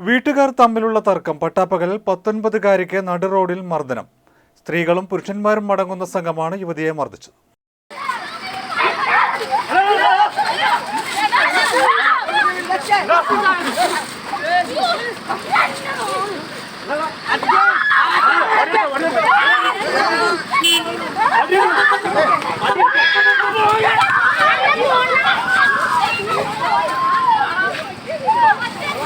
വീട്ടുകാർ തമ്മിലുള്ള തർക്കം പട്ടാപ്പകൽ പത്തൊൻപതുകാരിക്ക് നടുറോഡിൽ മർദ്ദനം സ്ത്രീകളും പുരുഷന്മാരും അടങ്ങുന്ന സംഘമാണ് യുവതിയെ മർദ്ദിച്ചത്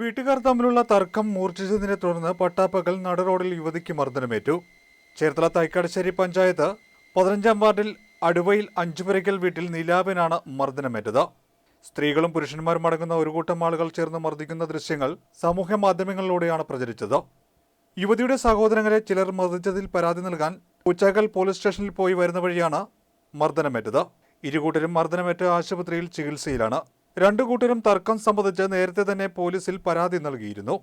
വീട്ടുകാർ തമ്മിലുള്ള തർക്കം മൂർച്ഛിച്ചതിനെ തുടർന്ന് പട്ടാപ്പകൽ നടറോഡിൽ യുവതിക്ക് മർദ്ദനമേറ്റു. ചേർത്തല തൈക്കാടശ്ശേരി പഞ്ചായത്ത് പതിനഞ്ചാം വാർഡിൽ അടുവയിൽ അഞ്ചുപുരയ്ക്കൽ വീട്ടിൽ നിലാബിനാണ് മർദ്ദനമേറ്റത്. സ്ത്രീകളും പുരുഷന്മാരും അടങ്ങുന്ന ഒരു കൂട്ടം ആളുകൾ ചേർന്ന് മർദ്ദിക്കുന്ന ദൃശ്യങ്ങൾ സമൂഹ മാധ്യമങ്ങളിലൂടെയാണ് പ്രചരിച്ചത്. യുവതിയുടെ സഹോദരങ്ങളെ ചിലർ മർദ്ദിച്ചതിൽ പരാതി നൽകാൻ ഉച്ചാക്കൽ പോലീസ് സ്റ്റേഷനിൽ പോയി വരുന്ന വഴിയാണ് മർദ്ദനമേറ്റത്. ഇരുകൂട്ടരും മർദ്ദനമേറ്റ് ആശുപത്രിയിൽ ചികിത്സയിലാണ്. രണ്ടു കൂട്ടരും തർക്കം സംബന്ധിച്ച് നേരത്തെ തന്നെ പോലീസിൽ പരാതി നൽകിയിരുന്നു.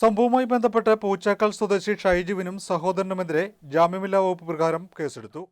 സംഭവവുമായി ബന്ധപ്പെട്ട് പൂച്ചാക്കൽ സ്വദേശി ഷൈജുവിനും സഹോദരനുമെതിരെ ജാമ്യമില്ലാ വകുപ്പ് പ്രകാരം കേസെടുത്തു.